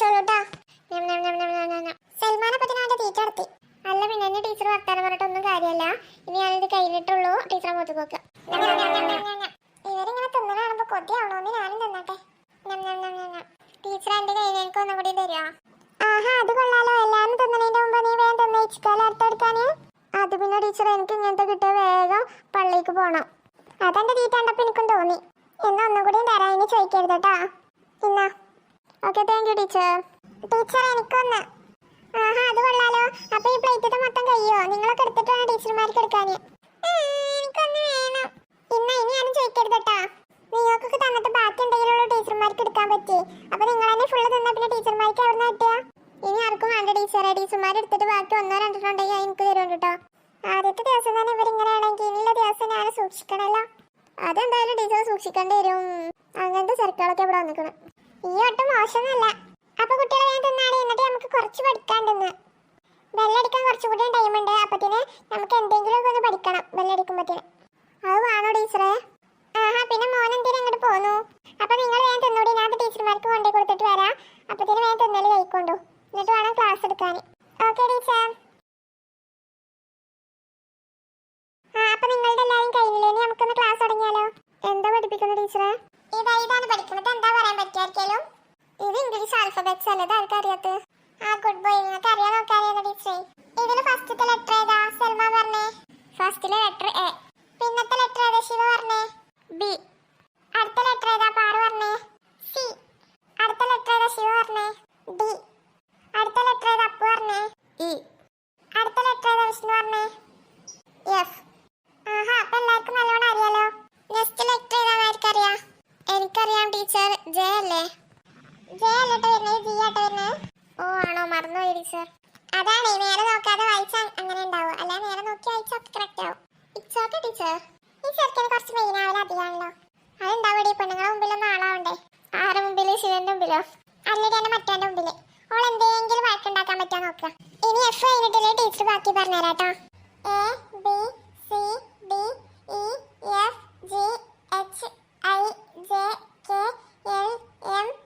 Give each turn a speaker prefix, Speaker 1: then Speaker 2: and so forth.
Speaker 1: കഴിച്ചോളൂട്ടാ സൽമാനെ പറ്റി ഞാൻ തീറ്റ നടത്തി അല്ല പിന്നെ എന്റെ ടീച്ചർ വർത്താനം പറഞ്ഞിട്ടൊന്നും കാര്യമല്ല ഇനി ഞാനിത് കഴിഞ്ഞിട്ടുള്ളൂ ടീച്ചറെ മുഖത്ത് പോക്ക് ഇവരിങ്ങനെ തിന്നണ കാണുമ്പോ കൊതിയാവണോന്ന് ഞാനും തിന്നട്ടെ ടീച്ചർ എന്റെ കയ്യിൽ എനിക്ക് ഒന്നും കൂടി തരുമോ ആഹാ അത് കൊള്ളാലോ എല്ലാരും തിന്നണേന്റെ മുമ്പ് നീ വേഗം തന്നെ ഇച്ചിക്കാലം അടുത്തെടുക്കാന് അത് പിന്നെ ടീച്ചർ എനിക്ക് ഇങ്ങനത്തെ കിട്ടിയ വേഗം പള്ളിക്ക് പോണം അതെന്റെ തീറ്റ കണ്ടപ്പോ എനിക്കും തോന്നി എന്നാ ഒന്നും കൂടി തരാ ഇനി ചോദിക്കരുത് കേട്ടാ ഇന്നാ okay thank you teacher teacher എനിക്കൊന്ന്. ആഹാ അത് കൊള്ളാലോ. അപ്പൊ ഈ പ്ലേറ്റ് മൊത്തം കഴിയോ? നിങ്ങളൊക്കെ എടുത്തിട്ട് ടീച്ചർമാർക്ക് എടുക്കാന്. ഉം, എനിക്കൊന്ന് വേണം. ഇന്ന ഇനി ആരും ചോദിക്കരുത് കേട്ടാ. നിങ്ങൾക്കൊക്കെ തന്നിട്ട് ബാക്കി എന്തെങ്കിലും ടീച്ചർമാർക്ക് എടുക്കാൻ പറ്റി. അപ്പൊ നിങ്ങൾ തന്നെ ഫുള്ള് തന്നാ പിന്നെ ടീച്ചർമാർക്ക് എവിടെ നിന്ന് കിട്ടുക? ഇനി ആർക്കും വേണ്ട ടീച്ചറെ. ടീച്ചർമാർ എടുത്തിട്ട് ബാക്കി ഒന്നോ രണ്ടെണ്ണം ഉണ്ടെങ്കിൽ എനിക്ക് തരുന്നുണ്ട് കേട്ടോ. ആദ്യത്തെ ദിവസം തന്നെ ഇവരിങ്ങനെ ആണെങ്കിൽ ഇനിയുള്ള ദിവസം ഞാൻ സൂക്ഷിക്കണല്ലോ അതെന്തായാലും ടീച്ചർ സൂക്ഷിക്കേണ്ടി വരും. അങ്ങനത്തെ സർക്കാരൊക്കെ ഇവിടെ വന്നിക്കണം ഈ ഒട്ടും മോശമൊന്നുമല്ല. അപ്പൊ കുട്ടികളെ ഞാൻ തിന്നാണ് എന്നിട്ട് നമുക്ക് കുറച്ച് പഠിക്കാണ്ടെന്ന്. ബെല്ലടിക്കാൻ കുറച്ചുകൂടി ടൈം ഉണ്ട് അപ്പത്തിന് നമുക്ക് എന്തെങ്കിലുമൊക്കെ ഒന്ന് പഠിക്കണം ബെല്ലടിക്കുമ്പത്തിന്. അത് വേണോ ടീച്ചറെ ആഹാ പിന്നെ മോൻ എന്തിനാ അങ്ങോട്ട് പോന്നു? അപ്പൊ നിങ്ങൾ വേഗം തിന്നൂടി. ഞാൻ ടീച്ചർമാർക്ക് കൊണ്ടേ കൊടുത്തിട്ട് വരാം. അപ്പത്തിന് വേഗം തിന്നൽ കഴിക്കൊണ്ടു. എന്നിട്ട് വേണം ക്ലാസ് എടുക്കാൻ ഓക്കെ ടീച്ചർ. ആ അപ്പൊ നിങ്ങളുടെ എല്ലാരും കഴിഞ്ഞില്ലേ? നമുക്കൊന്ന് ക്ലാസ് തുടങ്ങിയാലോ? എന്താ പഠിപ്പിക്കുന്നത് ടീച്ചറെ? ഇതാ ഇതാണ് പഠിക്കുന്നത്. എന്താ പറയാൻ പറ്റുമായിരിക്കും ഇത് ഇംഗ്ലീഷ് ആൽഫബറ്റ്സ് അല്ലേ? ഇത് ആർക്കറിയാത്ത ആ ഗുഡ് ബോയ് നിങ്ങൾക്ക് അറിയാൻ നോക്കാറിയാ ടീച്ചറെ. ഇതിന് ഫസ്റ്റത്തെ ലെറ്റർ ഏതാ? സൽമ പറഞ്ഞേ. ഫസ്റ്റിലെ ലെറ്റർ എ. പിന്നത്തെ ലെറ്റർ ഏതാ? ശിവ പറഞ്ഞേ. ബി അടുത്ത ലെറ്റർ ഏതാ പാറു പറഞ്ഞേ സി അടുത്ത ലെറ്റർ ഏതാ ശിവ പറഞ്ഞേ ഡി അടുത്ത ലെറ്റർ ഏതാ അപ്പു പറഞ്ഞേ ഇ അടുത്ത ലെറ്റർ ഏതാ വിഷ്ണു പറഞ്ഞേ എഫ് ആഹാ അപ്പൊ എല്ലാവർക്കും നല്ലോണം അറിയാലോ നെക്സ്റ്റ് ലെറ്റർ ഏതാന്ന് ആർക്കറിയാം എനിക്കറിയാം ടീച്ചർ ജെ അല്ലേ ജെ അല്ലട്ടോ വരുന്നത് ജി വരുന്നത് ഓ ആണോ? മറന്നുപോയി ടീച്ചർ. അതാണ് നേരെ നോക്കാതെ വായിച്ചാൽ അങ്ങനെ ഉണ്ടാവും? അല്ല നേരെ നോക്കി വായിച്ചാൽ കറക്റ്റ് ആവും. ഇറ്റ്സ് ഓക്കെ ടീച്ചർ ഈ ചെറുക്കന് കുറച്ച് മെയിൻ ആവല അധികമാണല്ലോ അതുണ്ടാവും പെണ്ണുങ്ങളെ മുമ്പിലൊന്നും ആളാവണ്ടേ? ആരുടെ മുമ്പിൽ? ശിവന്റെ മുമ്പിലോ? അല്ലെങ്കിൽ എന്റെ മറ്റവന്റെ മുമ്പിൽ. ഓൾ എന്തെങ്കിലും വഴക്കുണ്ടാക്കാൻ പറ്റാൻ നോക്കുക. ഇനി എഫ് കഴിഞ്ഞിട്ടില്ലേ ടീച്ചർ ബാക്കി പറഞ്ഞുതരാട്ടോ? A B C D E F G yay and